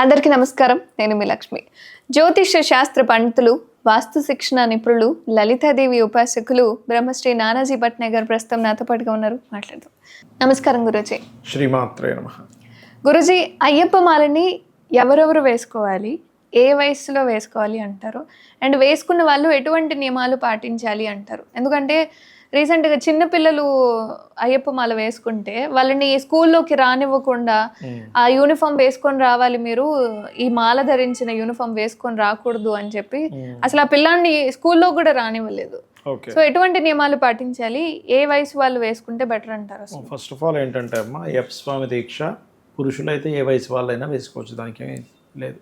అందరికీ నమస్కారం నేను మీ లక్ష్మి. జ్యోతిష శాస్త్ర పండితులు వాస్తు శిక్షణ నిపుణులు లలితాదేవి ఉపాసకులు బ్రహ్మశ్రీ నానాజీ భట్నగర్ ప్రస్తుతం నాతో పాటుగా ఉన్నారు. మాట్లాడదాం. నమస్కారం గురుజీ. శ్రీమాత్రే నమ. గురుజీ అయ్యప్ప మాలని ఎవరెవరు వేసుకోవాలి? ఏ వయసులో వేసుకోవాలి అంటారు? అండ్ వేసుకున్న వాళ్ళు ఎటువంటి నియమాలు పాటించాలి అంటారు? ఎందుకంటే రీసెంట్గా చిన్నపిల్లలు అయ్యప్ప మాల వేసుకుంటే వాళ్ళని స్కూల్లోకి రానివ్వకుండా ఆ యూనిఫామ్ వేసుకొని రావాలి మీరు ఈ మాల ధరించిన యూనిఫామ్ వేసుకొని రాకూడదు అని చెప్పి అసలు ఆ పిల్లాన్ని స్కూల్లో కూడా రానివ్వలేదు. సో ఎటువంటి నియమాలు పాటించాలి? ఏ వయసు వాళ్ళు వేసుకుంటే బెటర్ అంటారు ఫస్ట్ ఆఫ్ ఆల్ ఏంటంటే అమ్మా అయ్యప్ప స్వామి దీక్ష పురుషులైతే ఏ వయసు వాళ్ళైనా వేసుకోవచ్చు దానికి లేదు.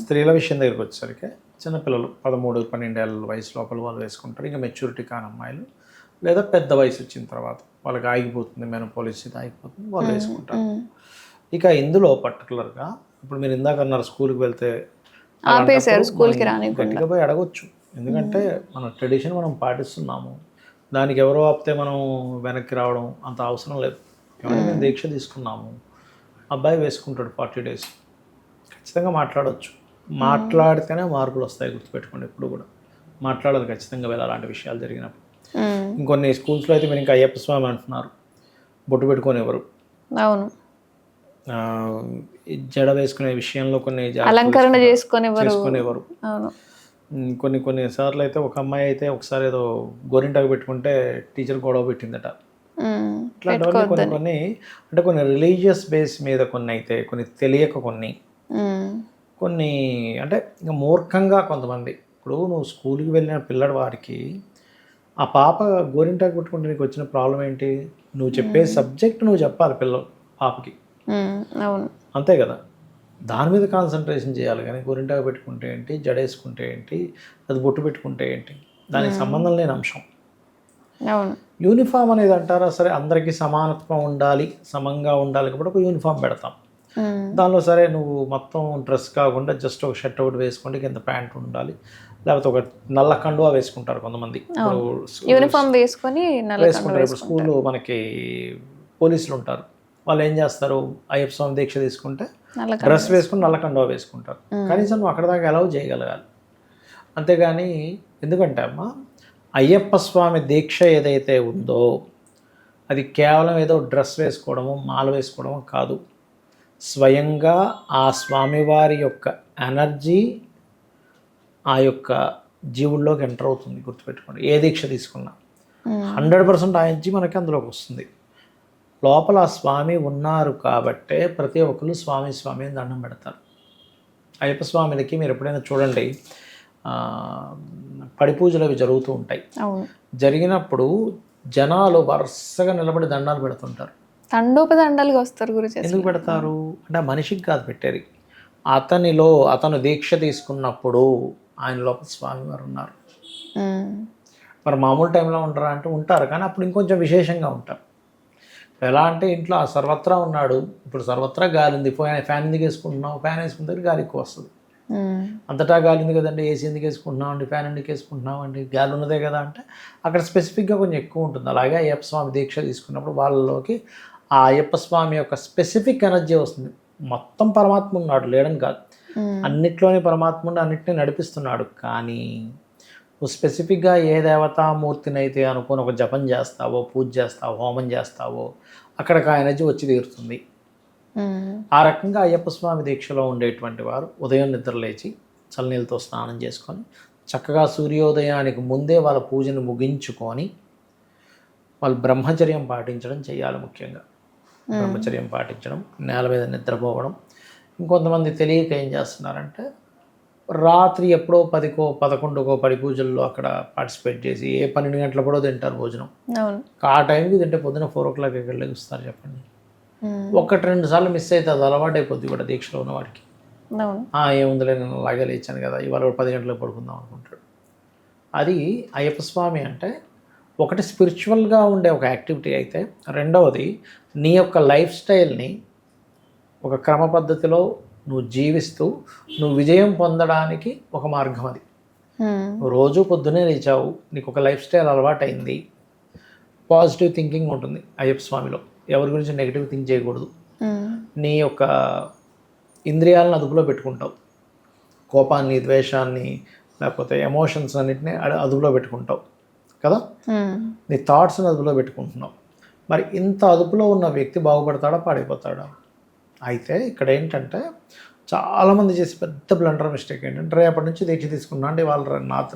స్త్రీల విషయం దగ్గరికి వచ్చేసరికి చిన్నపిల్లలు పదమూడు పన్నెండేళ్ళ వయసు లోపల వాళ్ళు వేసుకుంటారు ఇంకా మెచ్యూరిటీ కాని అమ్మాయిలు. లేదా పెద్ద వయసు వచ్చిన తర్వాత వాళ్ళకి ఆగిపోతుంది మెన పాలసీ ఆగిపోతుంది వాళ్ళు వేసుకుంటారు. ఇక ఇందులో పర్టికులర్గా ఇప్పుడు మీరు ఇందాక అన్నారు స్కూల్కి వెళ్తే ఆపేశారు స్కూల్కి. గట్టిగా పోయి అడగొచ్చు. ఎందుకంటే మన ట్రెడిషన్ మనం పాటిస్తున్నాము. దానికి ఎవరో ఆపితే మనం వెనక్కి రావడం అంత అవసరం లేదు. మేము. దీక్ష తీసుకున్నాము అబ్బాయి వేసుకుంటాడు ఫార్టీ డేస్ ఖచ్చితంగా మాట్లాడవచ్చు మాట్లాడితేనే మార్పులు వస్తాయి గుర్తుపెట్టుకోండి ఎప్పుడు కూడా. మాట్లాడాలి ఖచ్చితంగా వెళ్ళాలి అలాంటి విషయాలు జరిగినప్పుడు. ఇంకొన్ని స్కూల్స్లో అయితే మీరు ఇంకా అయ్యప్ప స్వామి అంటున్నారు. బొట్టు పెట్టుకొని ఎవరు అవును జడ వేసుకునే విషయంలో కొన్ని అలంకరణ చేసుకొని ఎవరు చేసుకునేవారు. అవును. కొన్ని కొన్ని సార్లు అయితే ఒక అమ్మాయి అయితే ఒకసారి ఏదో గోరింటాకు పెట్టుకుంటే టీచర్ గొడవ పెట్టిందట. కొన్ని కొన్ని అంటే కొన్ని రిలీజియస్ బేస్ మీద కొన్ని అయితే కొన్ని తెలియక కొన్ని. కొన్ని అంటే ఇంకా మూర్ఖంగా కొంతమంది. ఇప్పుడు నువ్వు స్కూల్కి వెళ్ళిన పిల్లడి వారికి ఆ పాప గోరింటాకు పెట్టుకుంటే నీకు వచ్చిన ప్రాబ్లం ఏంటి? నువ్వు చెప్పే సబ్జెక్ట్ నువ్వు చెప్పాలి పిల్ల పాపకి. అవును. అంతే కదా? దాని మీద కాన్సన్ట్రేషన్ చేయాలి కానీ గోరింటాకు పెట్టుకుంటే ఏంటి? జడేసుకుంటే ఏంటి? అది బొట్టు పెట్టుకుంటే ఏంటి? దానికి సంబంధం లేని అంశం. యూనిఫామ్ అనేది అంటారా? సరే అందరికీ సమానత్వం ఉండాలి సమంగా ఉండాలి కాబట్టి ఒక యూనిఫామ్ పెడతాం. దానిలో సరే నువ్వు మొత్తం డ్రెస్ కాకుండా జస్ట్ ఒక షర్ట్ ఒకటి వేసుకుంటే కింద ప్యాంట్ ఉండాలి. లేకపోతే ఒక నల్ల కండువా వేసుకుంటారు కొంతమంది. యూనిఫామ్ వేసుకొని వేసుకుంటారు. ఇప్పుడు స్కూల్లో మనకి పోలీసులు ఉంటారు. వాళ్ళు ఏం చేస్తారు? అయ్యప్ప స్వామి దీక్ష తీసుకుంటే డ్రెస్ వేసుకుని నల్ల కండువా వేసుకుంటారు. కనీసం నువ్వు అక్కడ దాకా అలౌ చేయగలగాలి. అంతేగాని ఎందుకంటే అమ్మ అయ్యప్ప స్వామి దీక్ష ఏదైతే ఉందో అది కేవలం ఏదో డ్రెస్ వేసుకోవడము మాల వేసుకోవడము కాదు. స్వయంగా ఆ స్వామివారి యొక్క ఎనర్జీ ఆ యొక్క జీవుల్లోకి ఎంటర్ అవుతుంది గుర్తుపెట్టుకోండి. ఏ దీక్ష తీసుకున్నా. హండ్రెడ్ పర్సెంట్ ఆ ఎనర్జీ మనకి అందులోకి వస్తుంది. లోపల ఆ స్వామి ఉన్నారు కాబట్టే ప్రతి ఒక్కరు స్వామి స్వామి అని దండం పెడతారు. అయ్యప్ప స్వామిలకి మీరు ఎప్పుడైనా చూడండి పడి పూజలు అవి జరుగుతూ ఉంటాయి. జరిగినప్పుడు జనాలు వరుసగా నిలబడి దండాలు పెడుతుంటారు. తండోపదండాలుగా వస్తారు గురుజీ ఎందుకు పెడతారు? అంటే మనిషికి కాదు పెట్టేది. అతనిలో అతను దీక్ష తీసుకున్నప్పుడు ఆయన లోపల స్వామివారు ఉన్నారు మ్మ్. మరి మామూలు టైంలో ఉంటారా అంటే ఉంటారు కానీ అప్పుడు ఇంకొంచెం విశేషంగా ఉంటారు ఎలా అంటే ఇంట్లో ఆ సర్వత్రా ఉన్నాడు ఇప్పుడు సర్వత్రా గాలి ఉంది ఫ్యాన్ ఫ్యాన్ ఎందుకు వేసుకుంటున్నావు ఫ్యాన్ వేసుకుంటే గాలి ఎక్కువ వస్తుంది. అంతటా గాలి ఉంది కదండి ఏసీ ఎందుకు వేసుకుంటున్నాం అండి ఫ్యాన్ ఎందుకు వేసుకుంటున్నాం అండి గాలి ఉన్నదే కదా అంటే అక్కడ స్పెసిఫిక్గా కొంచెం ఎక్కువ ఉంటుంది అలాగే అయ్యప్ప స్వామి దీక్ష తీసుకున్నప్పుడు వాళ్ళలోకి ఆ అయ్యప్ప స్వామి యొక్క స్పెసిఫిక్ ఎనర్జీ వస్తుంది మొత్తం పరమాత్మ ఉన్నాడు లేడని కాదు. అన్నిట్లోని పరమాత్ముడు అన్నిటిని నడిపిస్తున్నాడు. కానీ నువ్వు స్పెసిఫిక్గా ఏ దేవతామూర్తిని అయితే అనుకుని ఒక జపం చేస్తావో పూజ చేస్తావో హోమం చేస్తావో అక్కడికి ఆ ఎనర్జీ వచ్చి తీరుతుంది. మ్మ్. ఆ రకంగా అయ్యప్ప స్వామి దీక్షలో ఉండేటువంటి వారు ఉదయం నిద్ర లేచి చల్లనీళ్ళతో స్నానం చేసుకొని చక్కగా సూర్యోదయానికి ముందే వాళ్ళ పూజను ముగించుకొని వాళ్ళు బ్రహ్మచర్యం పాటించడం చేయాలి ముఖ్యంగా. బ్రహ్మచర్యం పాటించడం నేల మీద నిద్రపోవడం ఇంకొంతమంది తెలియక ఏం చేస్తున్నారంటే రాత్రి ఎప్పుడో పదికో పదకొండుకో పడి పూజల్లో అక్కడ పార్టిసిపేట్ చేసి ఏ పన్నెండు గంటల కూడా తింటారు భోజనం. ఆ టైంకి తింటే పొద్దున ఫోర్ ఓ క్లాక్ ఎక్కడ లెగుస్తారు చెప్పండి. ఒకటి రెండు సార్లు మిస్ అయితే అది అలవాటు అయిపోద్ది కూడా దీక్షలో ఉన్న వాడికి. అవును. "ఆ, ఏముందిలే నేను అలాగే లేచాను కదా ఇవాళ పది గంటలకు పడుకుందాం అనుకుంటాడు. అది అయ్యప్ప స్వామి అంటే ఒకటి స్పిరిచువల్గా ఉండే ఒక యాక్టివిటీ అయితే రెండవది నీ యొక్క లైఫ్ స్టైల్ని ఒక క్రమ పద్ధతిలో నువ్వు జీవిస్తూ నువ్వు విజయం పొందడానికి ఒక మార్గం అది. నువ్వు రోజు పొద్దునే లేచావు నీకు ఒక లైఫ్ స్టైల్ అలవాటైంది పాజిటివ్ థింకింగ్ ఉంటుంది అయ్యప్ప స్వామిలో. ఎవరి గురించి నెగిటివ్ థింక్ చేయకూడదు. మ్మ్. నీ యొక్క ఇంద్రియాలను అదుపులో పెట్టుకుంటావు. కోపాన్ని ద్వేషాన్ని లేకపోతే ఎమోషన్స్ అన్నిటిని అదుపులో పెట్టుకుంటావు. కదా? మ్మ్. నీ థాట్స్ని అదుపులో పెట్టుకుంటున్నావు. మరి ఇంత అదుపులో ఉన్న వ్యక్తి బాగుపడతాడా పాడైపోతాడా? అయితే ఇక్కడ ఏంటంటే చాలామంది చేసే పెద్ద బ్లండర్ మిస్టేక్ ఏంటంటే రేపటి నుంచి దీక్ష తీసుకున్నా అంటే ఇవాళ నాత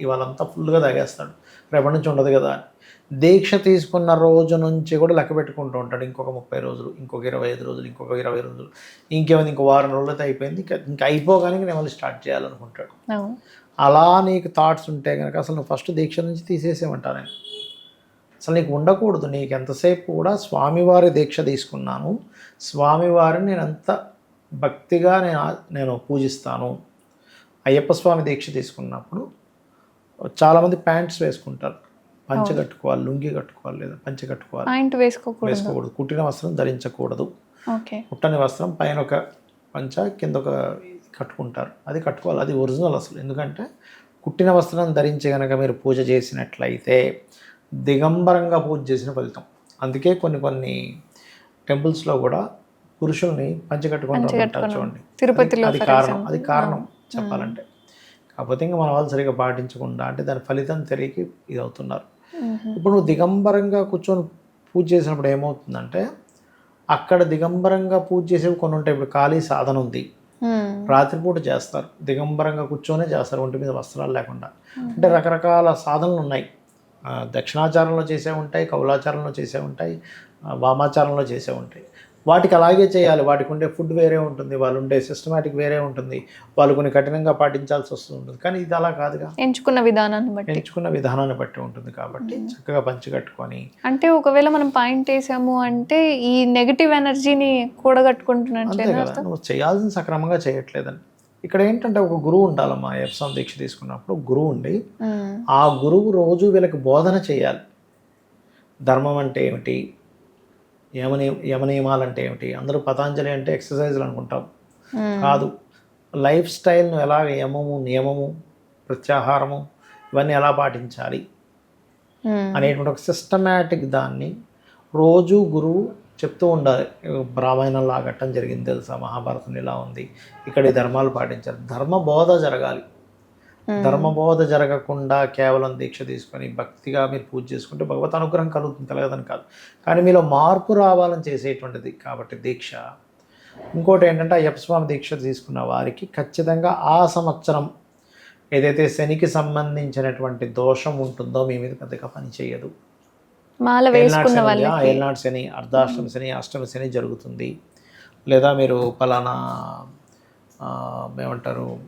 ఇవాళంతా ఫుల్గా తాగేస్తాడు. రేపటి నుంచి ఉండదు కదా అని. దీక్ష తీసుకున్న రోజు నుంచి కూడా లెక్క పెట్టుకుంటూ ఉంటాడు. ఇంకొక ముప్పై రోజులు ఇంకొక ఇరవై ఐదు రోజులు ఇంకొక ఇరవై రోజులు ఇంకేమైంది ఇంకో వారం రోజులైతే అయిపోయింది. ఇంకా ఇంకా అయిపోగానే నేను మళ్ళీ స్టార్ట్ చేయాలనుకుంటాడు. అలా నీకు థాట్స్ ఉంటే కనుక అసలు నువ్వు ఫస్ట్ దీక్ష నుంచి తీసేసేమంటా నేను. అసలు నీకు ఉండకూడదు. నీకు ఎంతసేపు కూడా స్వామివారి దీక్ష తీసుకున్నాను. స్వామివారిని నేను ఎంత భక్తిగా నేను నేను పూజిస్తాను. అయ్యప్ప స్వామి దీక్ష తీసుకున్నప్పుడు చాలామంది ప్యాంట్స్ వేసుకుంటారు. పంచ కట్టుకోవాలి లుంగి కట్టుకోవాలి లేదా పంచ కట్టుకోవాలి. పాయింట్ వేసుకోకూడదు. వేసుకోకూడదు. కుట్టిన వస్త్రం ధరించకూడదు. ఓకే. కుట్టని వస్త్రం పైన ఒక పంచ కింద ఒక కట్టుకుంటారు. అది కట్టుకోవాలి. అది ఒరిజినల్ అసలు. ఎందుకంటే కుట్టిన వస్త్రం ధరించి కనుక మీరు పూజ చేసినట్లయితే దిగంబరంగా పూజ చేసిన ఫలితం. అందుకే కొన్ని కొన్ని టెంపుల్స్లో కూడా పురుషుల్ని పంచ కట్టుకొని రమ్మంటారు చూడండి. తిరుపతిలో అది కారణం. అది కారణం చెప్పాలంటే. కాకపోతే ఇంకా మన వాళ్ళు సరిగా పాటించకుండా అంటే దాని ఫలితం తెలియక ఇది అవుతున్నారు. ఇప్పుడు నువ్వు దిగంబరంగా కూర్చొని పూజ చేసినప్పుడు ఏమవుతుందంటే అక్కడ దిగంబరంగా పూజ చేసేవి కొన్ని ఉంటాయి. ఇప్పుడు ఖాళీ సాధన ఉంది. రాత్రిపూట చేస్తారు. దిగంబరంగా కూర్చొనే చేస్తారు. ఒంటి మీద వస్త్రాలు లేకుండా. అంటే రకరకాల సాధనలు ఉన్నాయి. దక్షిణాచారంలో చేసే ఉంటాయి కౌలాచారంలో చేసే ఉంటాయి వామాచారంలో చేసే ఉంటాయి. వాటికి అలాగే చేయాలి. వాటికి ఉండే ఫుడ్ వేరే ఉంటుంది. వాళ్ళు ఉండే సిస్టమేటిక్ వేరే ఉంటుంది. వాళ్ళు కొన్ని కఠినంగా పాటించాల్సి వస్తుంది కానీ ఇది అలా కాదుగా. ఎంచుకున్న విధానాన్ని బట్టి. ఎంచుకున్న విధానాన్ని బట్టి ఉంటుంది కాబట్టి చక్కగా పంచి కట్టుకొని అంటే ఒకవేళ మనం పాయింట్ వేసాము అంటే ఈ నెగటివ్ ఎనర్జీని కదా. నువ్వు చేయాల్సిన సక్రమంగా చేయట్లేదని. ఇక్కడ ఏంటంటే ఒక గురువు ఉండాలమ్మా ఎఫ్సాం దీక్ష తీసుకున్నప్పుడు గురువు ఉండి. ఆ గురువు రోజు వీళ్ళకి బోధన చేయాలి ధర్మం అంటే ఏమిటి యమని యమనియమాలు అంటే ఏమిటి అందరూ పతాంజలి అంటే ఎక్సర్సైజ్లు అనుకుంటాం. కాదు లైఫ్ స్టైల్ను ఎలా యమము నియమము ప్రత్యాహారము ఇవన్నీ ఎలా పాటించాలి. అనేటువంటి ఒక సిస్టమేటిక్ దాన్ని రోజు గురువు చెప్తూ ఉండాలి రామాయణం లాగట్టం జరిగింది తెలుసా? మహాభారతం ఇలా ఉంది. ఇక్కడ ఈ ధర్మాలు పాటించాలి. ధర్మ బోధ జరగాలి. ధర్మ బోధ జరగకుండా కేవలం దీక్ష తీసుకొని భక్తిగా మీరు పూజ చేసుకుంటే భగవత్ అనుగ్రహం కలుగుతుంది కలగదని కాదు. కానీ మీలో మార్పు రావాలని చేసేటువంటిది కాబట్టి దీక్ష. ఇంకోటి ఏంటంటే అయ్యప్ప స్వామి దీక్ష తీసుకున్న వారికి ఖచ్చితంగా ఆ సంవత్సరం ఏదైతే శనికి సంబంధించినటువంటి దోషం ఉంటుందో మీ మీద పెద్దగా పని చేయదు. మాల వేసుకున్న శని, వాళ్ళకి. అర్ధాష్టమి శని అష్టమి శని జరుగుతుంది. లేదా మీరు పలానా ఏమంటారు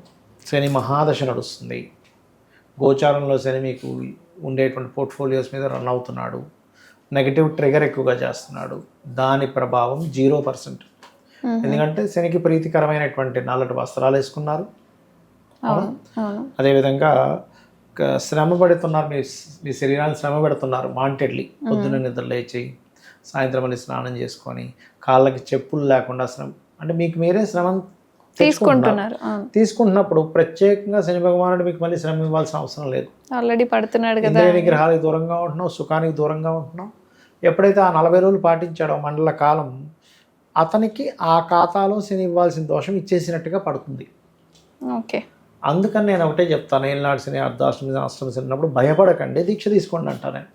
శని మహాదశ నడుస్తుంది. గోచారంలో శని మీకు ఉండేటువంటి పోర్ట్ఫోలియోస్ మీద రన్ అవుతున్నాడు. నెగటివ్ ట్రిగర్ ఎక్కువగా చేస్తున్నాడు. దాని ప్రభావం జీరో పర్సెంట్. ఎందుకంటే శనికి ప్రీతికరమైనటువంటి నల్లటి వస్త్రాలు వేసుకున్నారు. అదేవిధంగా శ్రమ పడుతున్నారు మీ మీ శరీరాన్ని శ్రమ పెడుతున్నారు వాంటెడ్లీ పొద్దున్న నిద్ర లేచి సాయంత్రం మళ్ళీ స్నానం చేసుకొని కాళ్ళకి చెప్పులు లేకుండా శ్రమ అంటే మీకు మీరే శ్రమ. తీసుకుంటున్నారు తీసుకుంటున్నప్పుడు ప్రత్యేకంగా శని భగవానుడు మీకు మళ్ళీ శ్రమ ఇవ్వాల్సిన అవసరం లేదు. ఆల్రెడీ పడుతున్నాడు కదా. ఇంద్రియ నిగ్రహాలకు దూరంగా ఉంటున్నావు సుఖానికి దూరంగా ఉంటున్నావు. ఎప్పుడైతే ఆ నలభై రోజులు పాటించాడో మండల కాలం అతనికి ఆ ఖాతాలో శని ఇవ్వాల్సిన దోషం ఇచ్చేసినట్టుగా పడుతుంది. ఓకే. అందుకని నేను ఒకటే చెప్తాను ఏళ్ళనాడు శని అర్ధాష్టమి అష్టమి శని ఉన్నప్పుడు భయపడకండి దీక్ష తీసుకోండి అంటాను నేను.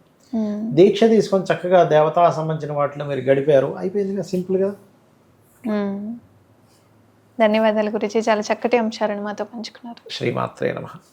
దీక్ష తీసుకొని చక్కగా దేవతా సంబంధించిన వాటిలో మీరు గడిపారు అయిపోయింది కదా సింపుల్గా. ధన్యవాదాల గురించి చాలా చక్కటి అంశాలను మాతో పంచుకున్నారు శ్రీమాత్రే నమ